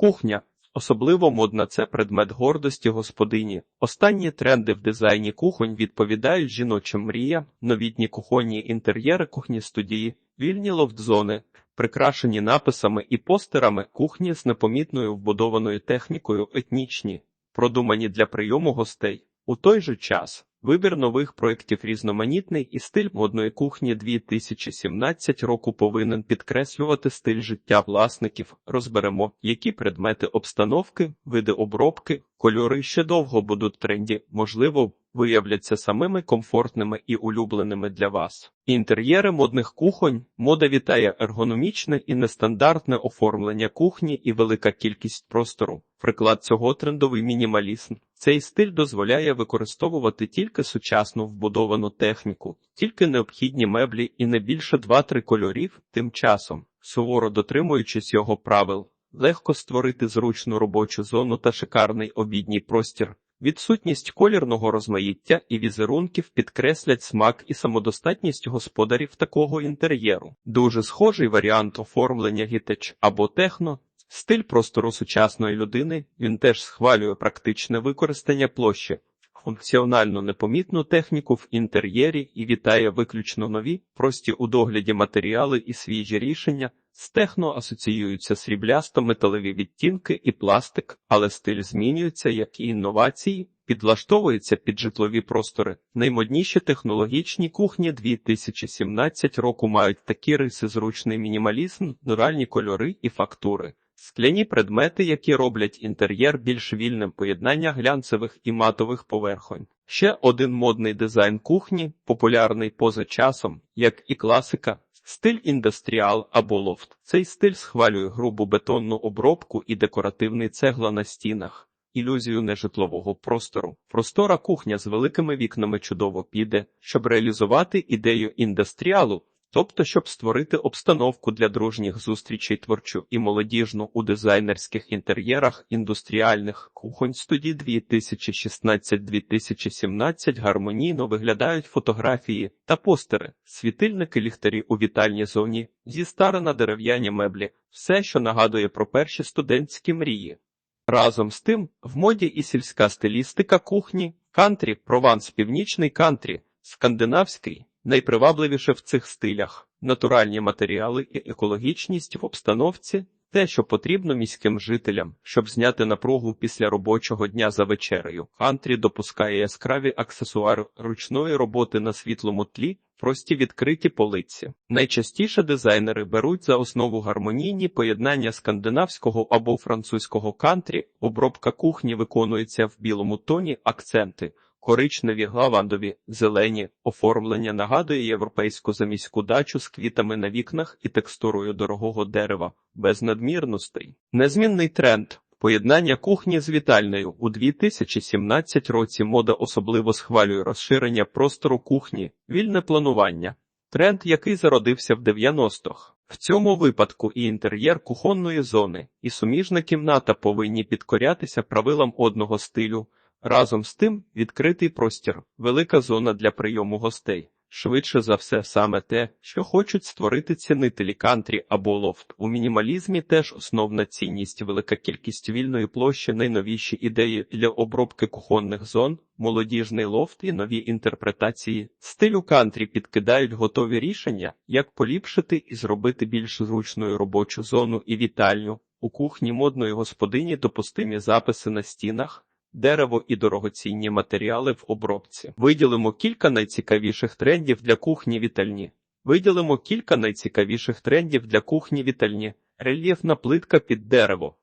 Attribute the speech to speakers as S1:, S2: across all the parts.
S1: Кухня. Особливо модна це предмет гордості господині. Останні тренди в дизайні кухонь відповідають жіноча мрія, новітні кухонні інтер'єри кухні студії, вільні лофт-зони, прикрашені написами і постерами кухні з непомітною вбудованою технікою етнічні, продумані для прийому гостей. У той же час вибір нових проєктів різноманітний і стиль модної кухні 2017 року повинен підкреслювати стиль життя власників. Розберемо, які предмети обстановки, види обробки, кольори ще довго будуть тренді, можливо, виявляться самими комфортними і улюбленими для вас. Інтер'єри модних кухонь мода вітає ергономічне і нестандартне оформлення кухні і велика кількість простору. Приклад цього трендовий мінімалізм. Цей стиль дозволяє використовувати тільки сучасну вбудовану техніку, тільки необхідні меблі і не більше 2-3 кольорів. Тим часом, суворо дотримуючись його правил, легко створити зручну робочу зону та шикарний обідній простір. Відсутність колірного розмаїття і візерунків підкреслять смак і самодостатність господарів такого інтер'єру. Дуже схожий варіант оформлення гітеч або техно. Стиль простору сучасної людини він теж схвалює практичне використання площі, функціональну непомітну техніку в інтер'єрі і вітає виключно нові, прості у догляді матеріали і свіжі рішення. З техно асоціюються сріблясто-металеві відтінки і пластик, але стиль змінюється, як і інновації, підлаштовується під житлові простори. Наймодніші технологічні кухні 2017 року мають такі риси зручний мінімалізм, натуральні кольори і фактури. Скляні предмети, які роблять інтер'єр більш вільним поєднання глянцевих і матових поверхонь. Ще один модний дизайн кухні, популярний поза часом, як і класика, стиль індустріал або лофт. Цей стиль схвалює грубу бетонну обробку і декоративний цегла на стінах, ілюзію нежитлового простору. Простора кухня з великими вікнами чудово піде, щоб реалізувати ідею індустріалу. Тобто, щоб створити обстановку для дружніх зустрічей творчу і молодіжну у дизайнерських інтер'єрах індустріальних кухонь студії 2016-2017 гармонійно виглядають фотографії та постери, світильники ліхтарі у вітальній зоні, зі старина дерев'яні меблі, все, що нагадує про перші студентські мрії. Разом з тим, в моді і сільська стилістика кухні, кантрі, прованс, північний кантрі, скандинавський. Найпривабливіше в цих стилях натуральні матеріали і екологічність в обстановці, те, що потрібно міським жителям, щоб зняти напругу після робочого дня за вечерею. Кантрі допускає яскраві аксесуари ручної роботи на світлому тлі, прості відкриті полиці. Найчастіше дизайнери беруть за основу гармонійні поєднання скандинавського або французького кантрі, обробка кухні виконується в білому тоні, акценти. Коричневі, лавандові, зелені оформлення нагадує європейську заміську дачу з квітами на вікнах і текстурою дорогого дерева, без надмірностей. Незмінний тренд. Поєднання кухні з вітальною у 2017 році мода особливо схвалює розширення простору кухні, вільне планування. Тренд, який зародився в 90-х. В цьому випадку і інтер'єр кухонної зони, і суміжна кімната повинні підкорятися правилам одного стилю. Разом з тим, відкритий простір, велика зона для прийому гостей. Швидше за все, саме те, що хочуть створити цінителі кантрі або лофт. У мінімалізмі теж основна цінність, велика кількість вільної площі, найновіші ідеї для обробки кухонних зон, молодіжний лофт і нові інтерпретації. Стилю кантрі підкидають готові рішення, як поліпшити і зробити більш зручною робочу зону і вітальню. У кухні модної господині допустимі записи на стінах дерево і дорогоцінні матеріали в обробці. Виділимо кілька найцікавіших трендів для кухні вітальні. Виділимо кілька найцікавіших трендів для кухні вітальні. Рельєфна плитка під дерево.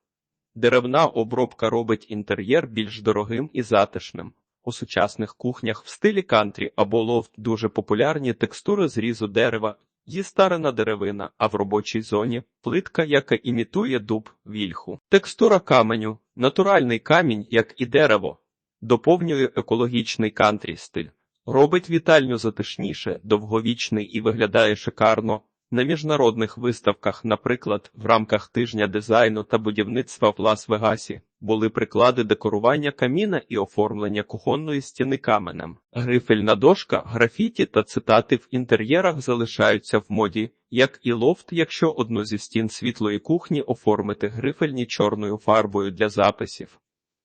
S1: Деревна обробка робить інтер'єр більш дорогим і затишним. У сучасних кухнях в стилі кантрі або лофт дуже популярні текстури зрізу дерева, Є старина деревина, а в робочій зоні плитка, яка імітує дуб вільху. Текстура каменю, натуральний камінь, як і дерево, доповнює екологічний кантрі стиль, робить вітальню затишніше, довговічний і виглядає шикарно. На міжнародних виставках, наприклад, в рамках тижня дизайну та будівництва в Лас-Вегасі, були приклади декорування каміна і оформлення кухонної стіни каменем. Грифельна дошка, графіті та цитати в інтер'єрах залишаються в моді, як і лофт, якщо одну зі стін світлої кухні оформити грифельні чорною фарбою для записів.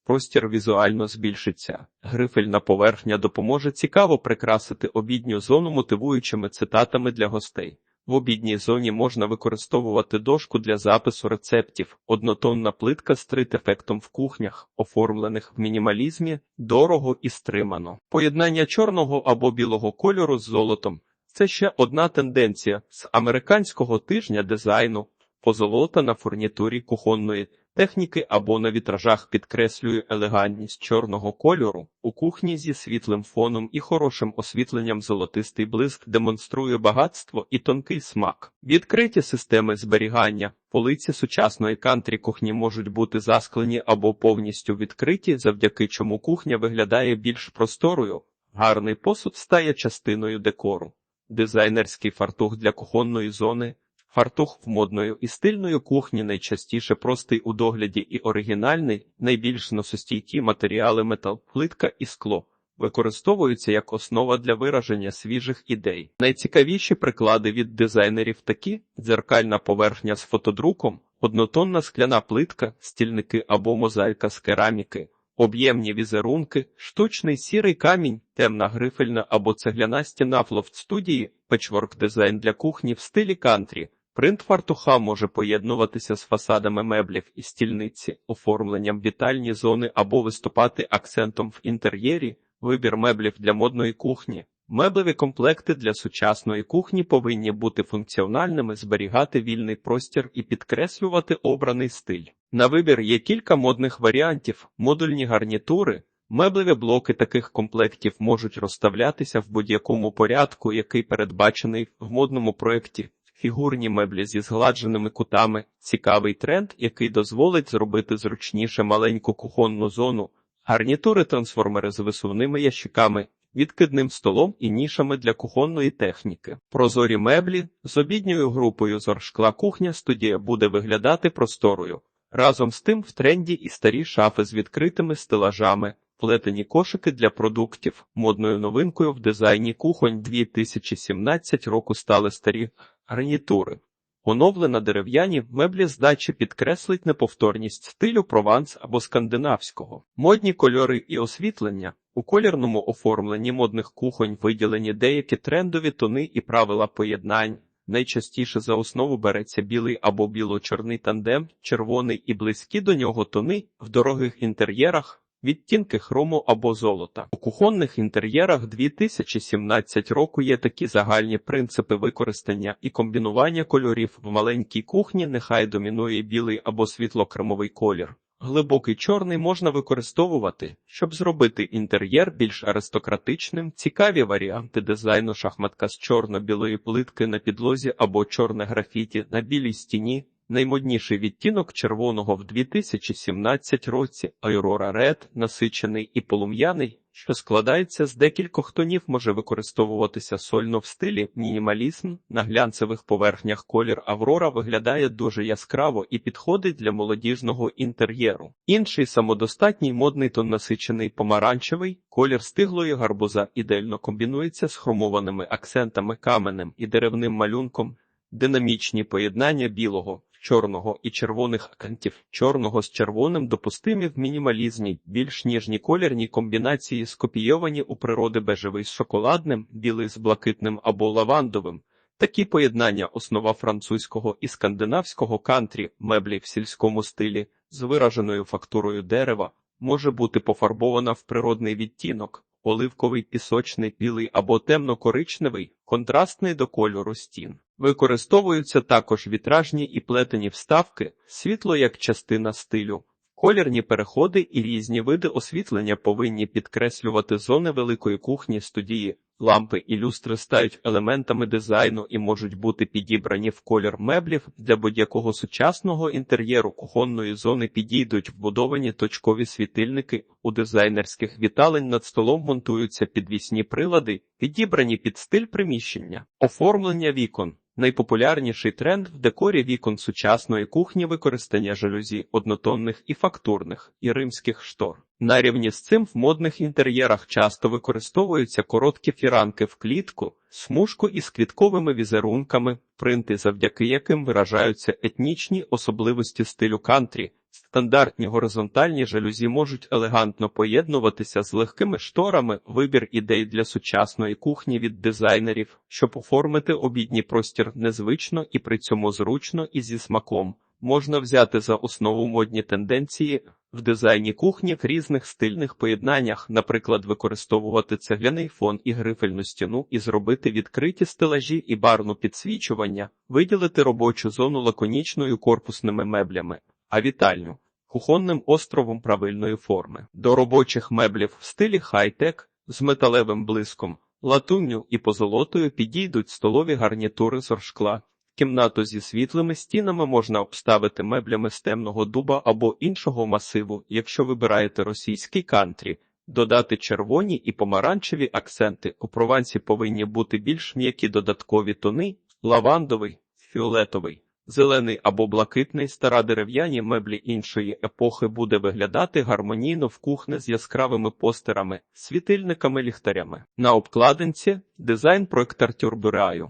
S1: Простір візуально збільшиться. Грифельна поверхня допоможе цікаво прикрасити обідню зону мотивуючими цитатами для гостей. В обідній зоні можна використовувати дошку для запису рецептів, однотонна плитка з трит-ефектом в кухнях, оформлених в мінімалізмі, дорого і стримано. Поєднання чорного або білого кольору з золотом це ще одна тенденція з американського тижня дизайну. Позолота на фурнітурі кухонної техніки або на вітражах підкреслює елегантність чорного кольору. У кухні зі світлим фоном і хорошим освітленням золотистий блиск демонструє багатство і тонкий смак. Відкриті системи зберігання. Полиці сучасної кантрі кухні можуть бути засклені або повністю відкриті, завдяки чому кухня виглядає більш просторою. Гарний посуд стає частиною декору. Дизайнерський фартух для кухонної зони. Фартух в модною і стильної кухні найчастіше простий у догляді і оригінальний, найбільш носостійкі матеріали метал, плитка і скло. Використовуються як основа для вираження свіжих ідей. Найцікавіші приклади від дизайнерів такі: дзеркальна поверхня з фотодруком, однотонна скляна плитка, стільники або мозаїка з кераміки, об'ємні візерунки, штучний сірий камінь, темна грифельна або цегляна стіна в лофт-студії, печворк дизайн для кухні в стилі кантрі. Принт фартуха може поєднуватися з фасадами меблів і стільниці, оформленням вітальні зони або виступати акцентом в інтер'єрі, вибір меблів для модної кухні. Меблеві комплекти для сучасної кухні повинні бути функціональними, зберігати вільний простір і підкреслювати обраний стиль. На вибір є кілька модних варіантів, модульні гарнітури. Меблеві блоки таких комплектів можуть розставлятися в будь-якому порядку, який передбачений в модному проєкті. Фігурні меблі зі згладженими кутами цікавий тренд, який дозволить зробити зручніше маленьку кухонну зону, гарнітури трансформери з висувними ящиками, відкидним столом і нішами для кухонної техніки. Прозорі меблі з обідньою групою зоршкла кухня студія буде виглядати просторою. Разом з тим в тренді і старі шафи з відкритими стелажами. Плетені кошики для продуктів. Модною новинкою в дизайні кухонь 2017 року стали старі гарнітури. Оновлена дерев'яні меблі з дачі підкреслить неповторність стилю прованс або скандинавського. Модні кольори і освітлення. У колірному оформленні модних кухонь виділені деякі трендові тони і правила поєднань. Найчастіше за основу береться білий або біло-чорний тандем, червоний і близькі до нього тони в дорогих інтер'єрах. Відтінки хрому або золота. У кухонних інтер'єрах 2017 року є такі загальні принципи використання і комбінування кольорів в маленькій кухні, нехай домінує білий або світло-кремовий колір. Глибокий чорний можна використовувати, щоб зробити інтер'єр більш аристократичним, цікаві варіанти дизайну шахматка з чорно-білої плитки на підлозі або чорне графіті на білій стіні. Наймодніший відтінок червоного в 2017 році Aurora Red, насичений і полум'яний, що складається з декількох тонів, може використовуватися сольно в стилі мінімалізм. На глянцевих поверхнях колір Аврора виглядає дуже яскраво і підходить для молодіжного інтер'єру. Інший самодостатній модний тон насичений помаранчевий, колір стиглої гарбуза ідеально комбінується з хромованими акцентами каменем і деревним малюнком, динамічні поєднання білого чорного і червоних акантів, чорного з червоним допустимі в мінімалізмі, більш ніжні колірні комбінації скопійовані у природи бежевий з шоколадним, білий з блакитним або лавандовим. Такі поєднання основа французького і скандинавського кантрі, меблі в сільському стилі з вираженою фактурою дерева може бути пофарбована в природний відтінок, оливковий, пісочний, білий або темно-коричневий, контрастний до кольору стін. Використовуються також вітражні і плетені вставки, світло як частина стилю. Колірні переходи і різні види освітлення повинні підкреслювати зони великої кухні студії. Лампи і люстри стають елементами дизайну і можуть бути підібрані в колір меблів для будь-якого сучасного інтер'єру кухонної зони підійдуть вбудовані точкові світильники. У дизайнерських віталень над столом монтуються підвісні прилади, підібрані під стиль приміщення, оформлення вікон. Найпопулярніший тренд в декорі вікон сучасної кухні використання жалюзі однотонних і фактурних і римських штор. На рівні з цим в модних інтер'єрах часто використовуються короткі фіранки в клітку, смужку із квітковими візерунками, принти, завдяки яким виражаються етнічні особливості стилю кантрі. Стандартні горизонтальні жалюзі можуть елегантно поєднуватися з легкими шторами, вибір ідей для сучасної кухні від дизайнерів, щоб оформити обідній простір незвично і при цьому зручно і зі смаком. Можна взяти за основу модні тенденції в дизайні кухні в різних стильних поєднаннях, наприклад, використовувати цегляний фон і грифельну стіну і зробити відкриті стелажі і барну підсвічування, виділити робочу зону лаконічною корпусними меблями, а вітальню кухонним островом правильної форми. До робочих меблів в стилі хай-тек з металевим блиском, латунню і позолотою підійдуть столові гарнітури з оршкла. Кімнату зі світлими стінами можна обставити меблями з темного дуба або іншого масиву, якщо вибираєте російський кантрі. Додати червоні і помаранчеві акценти. У провансі повинні бути більш м'які додаткові тони, лавандовий, фіолетовий, зелений або блакитний стара дерев'яні меблі іншої епохи буде виглядати гармонійно в кухні з яскравими постерами, світильниками, ліхтарями. На обкладинці дизайн проектар Тюрбюраю.